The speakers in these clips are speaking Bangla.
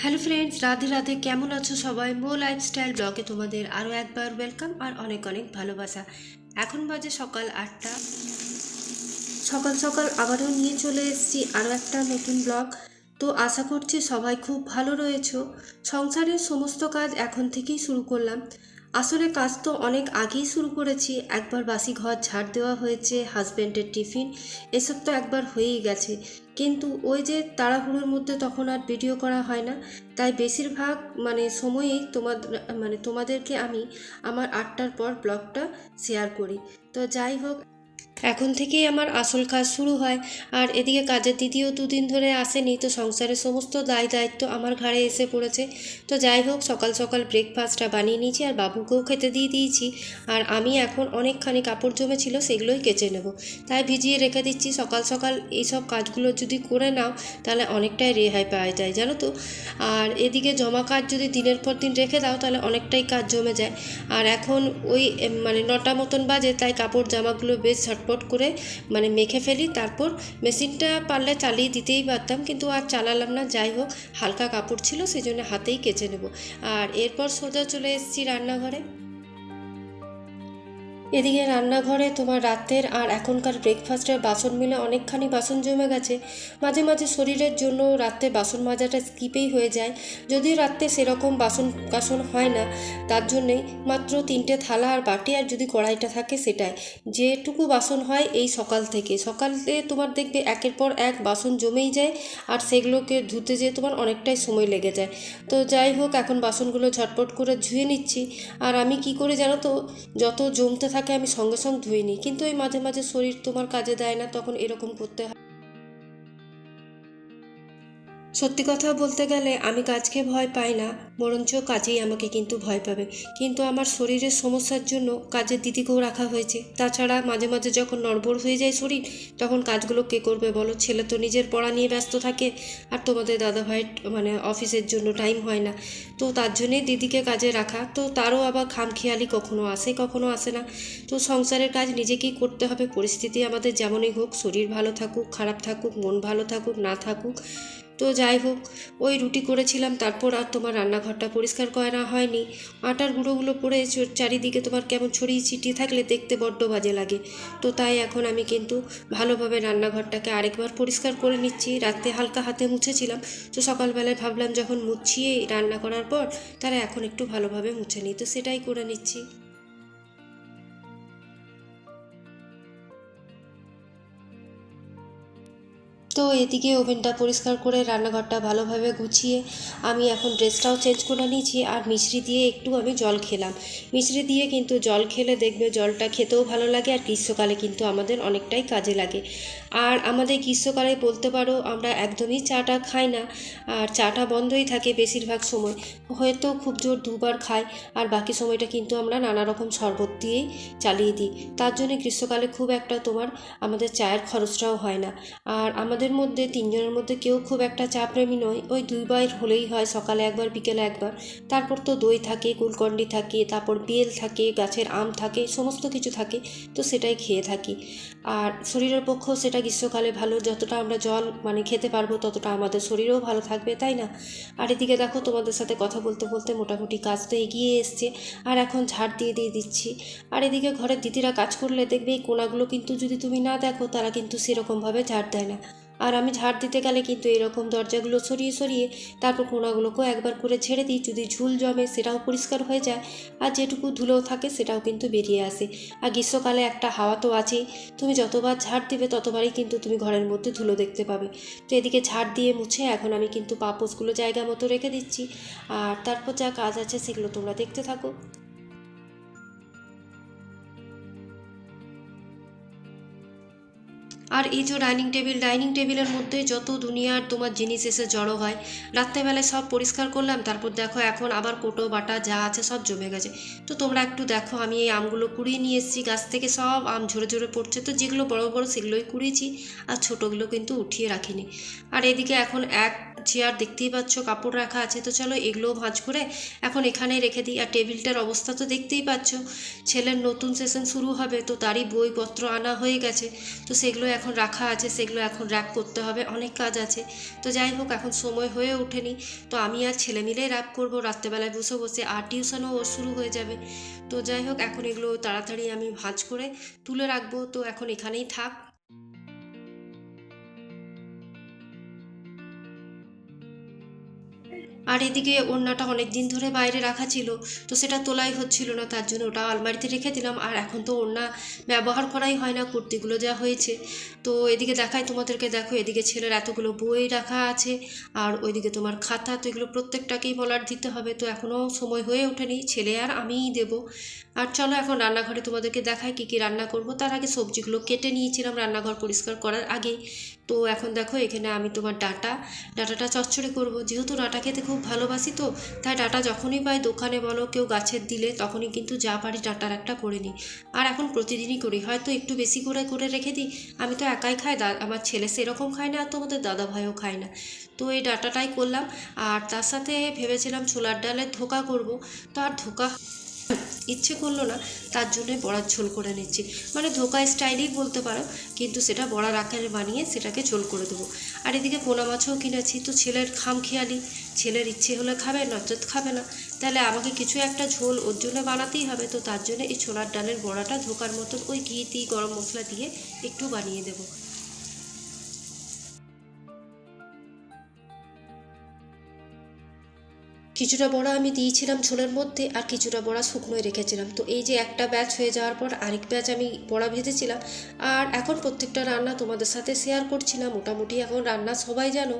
হ্যালো ফ্রেন্ডস রাধে রাধে, কেমন আছো সবাই? মো লাইফস্টাইল ব্লগে তোমাদের আরও একবার ওয়েলকাম আর অনেক অনেক ভালোবাসা। এখন বাজে সকাল আটটা। সকাল সকাল আবারও নিয়ে চলে এসেছি আরও একটা নতুন ব্লগ। তো আশা করছি সবাই খুব ভালো রয়েছো। সংসারের সমস্ত কাজ এখন থেকেই শুরু করলাম। আসলে কাজ তো অনেক আগেই শুরু করেছি। একবার বাসি ঘর ঝাড় দেওয়া হয়েছে হাজব্যান্ডের টিফিন, এসব তো একবার হয়েই গেছে। কিন্তু ওই যে তাড়াহুড়োর মধ্যে তখন আর ভিডিও করা হয় না। তাই বেশিরভাগ মানে সময়েই তোমাদের মানে তোমাদেরকে আমি আমার আটটার পর ব্লগটা শেয়ার করি। তো যাই হোক এখন থেকেই আমার আসল কাজ শুরু হয়। আর এদিকে কাজের দিদিও দুদিন ধরে আসেনি, তো সংসারের সমস্ত দায় দায়িত্ব আমার ঘাড়ে এসে পড়েছে। তো যাই হোক, সকাল সকাল ব্রেকফাস্টটা বানিয়ে নিয়েছি আর বাবুকেও খেতে দিয়ে দিয়েছি। আর আমি এখন অনেকখানি কাপড় জমেছিল, সেগুলোই কেচে নেব। তাই ভিজিয়ে রেখে দিচ্ছি। সকাল সকাল এইসব কাজগুলো যদি করে নাও, তাহলে অনেকটাই রেহাই পাওয়া যায়, জানো তো? আর এদিকে জমা কাজ যদি দিনের পর দিন রেখে দাও, তাহলে অনেকটাই কাজ জমে যায়। আর এখন ওই মানে নটা মতন বাজে, তাই কাপড় জামাগুলো বেশ ঝটপট করে মানে মেখে ফেলি, তারপর মেশিনটা পারলে চালিয়ে দিতেই পারতাম, কিন্তু আর চালালাম না। যাই হোক, হালকা কাপড় ছিল সেই জন্য হাতেই কেচে নেব। আর এরপর সোজা চলে এসেছি রান্নাঘরে। এদিকে রান্নাঘরে তোমার রাতের আর এখনকার ব্রেকফাস্টের বাসন মিলে অনেকখানি বাসন জমে গেছে। মাঝে মাঝে শরীরের জন্য রাতে বাসন মাজাটা স্কিপেই হয়ে যায়। যদিও রাতে সেরকম বাসন কাসন হয় না, তার জন্যেই মাত্র তিনটে থালা আর বাটি আর যদি কড়াইটা থাকে সেটাই। যেটুকু বাসন হয় এই সকাল থেকে। সকালে তোমার দেখবে একের পর এক বাসন জমেই যায় আর সেগুলোকে ধুতে যেয়ে তোমার অনেকটাই সময় লেগে যায়। তো যাই হোক, এখন বাসনগুলো ঝটপট করে ধুয়ে নিচ্ছি। আর আমি কি করে জানো তো, যত জমতে থাকে আমি সঙ্গে সঙ্গে ধুয়ে নিই কিন্তু এই মাঝে মাঝে শরীর তোমার কাজে দেয় না, তখন এরকম করতে হয়। সত্যি কথা বলতে গেলে আমি কাজকে ভয় পাই না, বরঞ্চ কাজেই আমাকে কিন্তু ভয় পাবে। কিন্তু আমার শরীরের সমস্যার জন্য কাজের দিদিকেও রাখা হয়েছে। তাছাড়া মাঝে মাঝে যখন নড়বড় হয়ে যায় শরীর, তখন কাজগুলো কে করবে বলো? ছেলে তো নিজের পড়া নিয়ে ব্যস্ত থাকে, আর তোমাদের দাদা ভাইয়ের মানে অফিসের জন্য টাইম হয় না। তো তার জন্যেই দিদিকে কাজে রাখা। তো তারও আবার খামখেয়ালি কখনো আসে কখনো আসে না। তো সংসারের কাজ নিজেকেই করতে হবে। পরিস্থিতি আমাদের যেমনই হোক, শরীর ভালো থাকুক, খারাপ থাকুক, মন ভালো থাকুক, না থাকুক তো যাই হোক, ওই রুটি করেছিলাম, তারপর আর তোমার রান্নাঘরটা পরিষ্কার করা হয়নি। আটার গুঁড়োগুলো পড়ে চারিদিকে তোমার কেমন ছড়িয়ে ছিটিয়ে থাকলে দেখতে বড্ড বাজে লাগে। তো তাই এখন আমি কিন্তু ভালোভাবে রান্নাঘরটাকে আরেকবার পরিষ্কার করে নিচ্ছি। রাতে হালকা হাতে মুছেছিলাম, তো সকালবেলায় ভাবলাম যখন মুছিয়ে রান্না করার পর তারা এখন একটু ভালোভাবে মুছে নিই। তো সেটাই করে নিচ্ছি। তো এদিকে ওভেনটা পরিষ্কার করে রান্নাঘরটা ভালোভাবে গুছিয়ে আমি এখন ড্রেসটাও চেঞ্জ করে নিয়েছি আর মিশ্রি দিয়ে একটু আমি জল খেলাম। মিশ্রি দিয়ে কিন্তু জল খেলে দেখবে জলটা খেতেও ভালো লাগে আর গ্রীষ্মকালে কিন্তু আমাদের অনেকটাই কাজে লাগে। আর আমাদের গ্রীষ্মকালে বলতে পারো আমরা একদমই চাটা খাই না, আর চাটা বন্ধই থাকে বেশিরভাগ সময়। হয়তো খুব জোর দুবার খাই আর বাকি সময়টা কিন্তু আমরা নানা রকম শরবত দিয়েই চালিয়ে দিই। তার জন্য গ্রীষ্মকালে খুব একটা তোমার আমাদের চায়ের খরচটাও হয় না। আর আমাদের মধ্যে তিনজনের মধ্যে কেউ খুব একটা চা প্রেমী নয়। ওই দুই দুইবার হলেই হয় সকালে একবার, বিকেলে একবার। তারপর তো দই থাকে, গুলকন্ডি থাকে, তারপর বেল থাকে, গাছের আম থাকে, সমস্ত কিছু থাকে, তো সেটাই খেয়ে থাকি। আর শরীরের পক্ষেও সেটা গ্রীষ্মকালে ভালো। যতটা আমরা জল মানে খেতে পারব, ততটা আমাদের শরীরও ভালো থাকবে, তাই না? আর এদিকে দেখো, তোমাদের সাথে কথা বলতে বলতে মোটামুটি কাজ তো এগিয়ে এসছে। আর এখন ঝাড় দিয়ে দিয়ে দিচ্ছি। আর এদিকে ঘরের দিদিরা কাজ করলে দেখবে, এই কোনাগুলো কিন্তু যদি তুমি না দেখো, তারা কিন্তু সেরকমভাবে ঝাড় দেয় না। আর আমি ঝাড় দিতে গেলে কিন্তু এরকম দরজাগুলো সরিয়ে সরিয়ে তারপর কোনাগুলোকেও একবার করে ছেড়ে দিই। যদি ঝুল জমে সেটাও পরিষ্কার হয়ে যায় আর যেটুকু ধুলো থাকে সেটাও কিন্তু বেরিয়ে আসে। আর গ্রীষ্মকালে একটা হাওয়া তো আছেই। তুমি যতবার ঝাড় দিবে ততবারই কিন্তু তুমি ঘরের মধ্যে ধুলো দেখতে পাবে। তো এদিকে ঝাড় দিয়ে মুছে এখন আমি কিন্তু পাপোসগুলো জায়গা মতো রেখে দিচ্ছি। আর তারপর যা কাজ আছে সেগুলো তোমরা দেখতে থাকো। আর এই যে ডাইনিং টেবিল, ডাইনিং টেবিলের মধ্যে যত দুনিয়ার তোমার জিনিস এসে জড়ো হয়, রাত্রেবেলায় সব পরিষ্কার করলাম, তারপর দেখো এখন আবার কোটো, বাটা যা আছে সব জমে গেছে। তো তোমরা একটু দেখো, আমি এই আমগুলো কুড়িয়ে নিয়ে এসেছি, গাছ থেকে সব আম ঝরে ঝরে পড়ছে, তো যেগুলো বড় বড় সেগুলোই কুড়িয়েছি আর ছোটোগুলো কিন্তু উঠিয়ে রাখিনি। আর এদিকে এখন এক চেয়ার দেখতেই পাচ্ছ, কাপড় রাখা আছে, তো চলো এগুলোও ভাঁজ করে এখন এখানে রেখে দিই। আর টেবিলটার অবস্থা তো দেখতেই পাচ্ছ, ছেলের নতুন সেশন শুরু হবে, তো তারই বইপত্র আনা হয়ে গেছে, তো সেগুলো এখন রাখা আছে, সেগুলো এখন র্যাপ করতে হবে, অনেক কাজ আছে। তো যাই হোক, এখন সময় হয়ে ওঠেনি। তো আমি আর ছেলে মিলেই র্যাপ করব, রাত্রেবেলায় বসে বসে আর টিউশনও শুরু হয়ে যাবে। তো যাই হোক, এখন এগুলো তাড়াতাড়ি আমি ভাঁজ করে তুলে রাখব। তো এখন এখানেই থাক। আর এদিকে ওড়নাটা অনেক দিন ধরে বাইরে রাখা ছিল, তো সেটা তোলাই হচ্ছিল না, তার জন্য ওটা আলমারিতে রেখে দিলাম। আর এখন তো ওড়না ব্যবহার করাই হয় না, কুর্তিগুলো যা হয়েছে। তো এদিকে দেখাই তোমাদেরকে, দেখো এদিকে ছেলের এতগুলো বই রাখা আছে, আর ওইদিকে তোমার খাতা, তো এগুলো প্রত্যেকটাকেই বলার দিতে হবে। তো এখনও সময় হয়ে ওঠেনি, ছেলে আর আমিই দেবো। আর চলো এখন রান্নাঘরে তোমাদেরকে দেখাই কী কী রান্না করব। তার আগে সবজিগুলো কেটে নিয়েছিলাম রান্নাঘর পরিষ্কার করার আগে। তো এখন দেখো এখানে আমি তোমার ডাটা, ডাটাটা চচ্চড়ি করব। যেহেতু ডাটা খেতে খুব ভালোবাসি তো, তাই ডাটা যখনই পাই দোকানে বলো কেউ গাছের দিলে তখনই কিন্তু যা পারি ডাটার একটা করে নিই। আর এখন প্রতিদিনই করি, হয়তো একটু বেশি করে করে রেখে দিই। আমি তো একাই খাই আমার ছেলে সেরকম খায় না আর তোমাদের দাদা ভাইও খায় না। তো এই ডাটাটাই করলাম, আর তার সাথে ভেবেছিলাম ছোলার ডালের ধোকা করব, তো আর ধোকা ইচ্ছে করল না, তার জন্যই বড়ার ঝোল করে নিচ্ছি। মানে ধোকা স্টাইলই বলতে পারো, কিন্তু সেটা বড়ার আকারে বানিয়ে সেটাকে ঝোল করে দেবো। আর এদিকে পোনা মাছও কিনেছি, তো ছেলের খাম খেয়ালি। ছেলের ইচ্ছে হলে খাবে নচেত খাবে না। তাহলে আমাকে কিছু একটা ঝোল ওর জন্য বানাতেই হবে, তো তার জন্য এই ছোলার ডালের বড়াটা ধোকার মতন ওই ঘি, টি, গরম মশলা দিয়ে একটু বানিয়ে দেবো। কিছুটা বড়া আমি দিয়েছিলাম ঝোলের মধ্যে আর কিছুটা বড়া শুকনোয় রেখেছিলাম। তো এই যে একটা ব্যাচ হয়ে যাওয়ার পর আরেক ব্যাচ আমি বড়া ভেজেছিলাম। আর এখন প্রত্যেকটা রান্না তোমাদের সাথে শেয়ার করছি না মোটামুটি এখন রান্না সবাই জানো।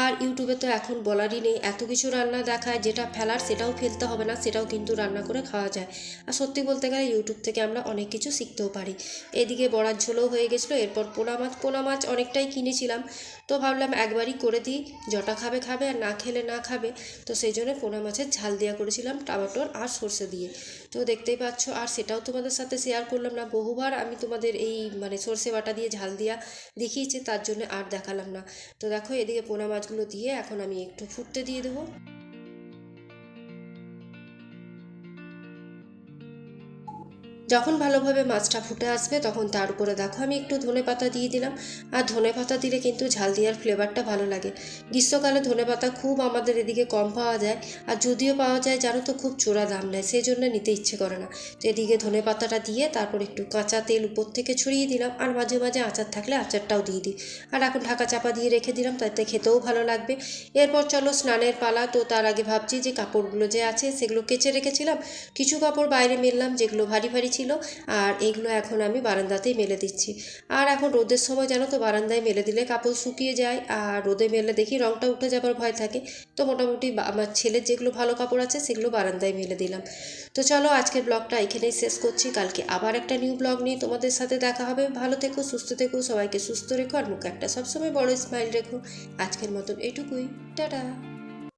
আর ইউটিউবে তো এখন বলারই নেই। এত কিছু রান্না দেখায়, যেটা ফেলার সেটাও ফেলতে হবে না, সেটাও কিন্তু রান্না করে খাওয়া যায়। আর সত্যি বলতে গেলে ইউটিউব থেকে আমরা অনেক কিছু শিখতেও পারি। এদিকে বড়ার ঝোলও হয়ে গেছিল, এরপর পোনা মাছ। পোনা মাছ অনেকটাই কিনেছিলাম। তো ভাবলাম একবারই করে দিই। জটা খাবে খাবে, আর না খেলে না খাবে। তো সেই জন্য পোনা মাছের ঝাল দেওয়া করেছিলাম টমাটোর আর সর্ষে দিয়ে। তো দেখতেই পাচ্ছ, আর সেটাও তোমাদের সাথে শেয়ার করলাম না। বহুবার আমি তোমাদের এই মানে সর্ষে বাটা দিয়ে ঝাল দেওয়া দেখিয়েছি, তার জন্য আর দেখালাম না। তো দেখো, এদিকে পোনা মাছগুলো দিয়ে এখন আমি একটু ফুটতে দিয়ে দেবো। যখন ভালোভাবে মাছটা ফুটে আসবে, তখন তার উপরে দেখো আমি একটু ধনে পাতা দিয়ে দিলাম। আর ধনে পাতা দিলে কিন্তু ঝাল দেওয়ার ফ্লেভারটা ভালো লাগে। গ্রীষ্মকালে ধনে পাতা খুব আমাদের এদিকে কম পাওয়া যায়। আর যদিও পাওয়া যায়, জানো তো, খুব চোরা দাম নেয় সেই জন্য নিতে ইচ্ছে করে না। তো এদিকে ধনে পাতাটা দিয়ে তারপর একটু কাঁচা তেল উপর থেকে ছড়িয়ে দিলাম। আর মাঝে মাঝে আচার থাকলে আচারটাও দিয়ে দিই। আর এখন ঢাকা চাপা দিয়ে রেখে দিলাম, তাতে খেতেও ভালো লাগবে। এরপর চলো স্নানের পালা। তো তার আগে ভাবছি যে কাপড়গুলো যে আছে, সেগুলো কেচে রেখেছিলাম। কিছু কাপড় বাইরে মেললাম, যেগুলো ভারী ভারী ছিল, আর এইগুলো এখন আমি বারান্দাতেই মেলে দিচ্ছি। আর এখন রোদের সময়, জানো তো, বারান্দায় মেলে দিলে কাপড় শুকিয়ে যায়, আর রোদে মেলে দেখি রঙটা উঠে যাবার ভয় থাকে। তো মোটামুটি আমার ছেলের যেগুলো ভালো কাপড় আছে, সেগুলো বারান্দায় মেলে দিলাম। তো চলো, আজকের ব্লগটা এখানেই শেষ করছি। কালকে আবার একটা নিউ ব্লগ নিয়ে তোমাদের সাথে দেখা হবে। ভালো থেকো, সুস্থ থেকো, সবাইকে সুস্থ রেখো, আর মুখে একটা সবসময় বড় স্মাইল রেখো। আজকের মতন এটুকুই। টাটা!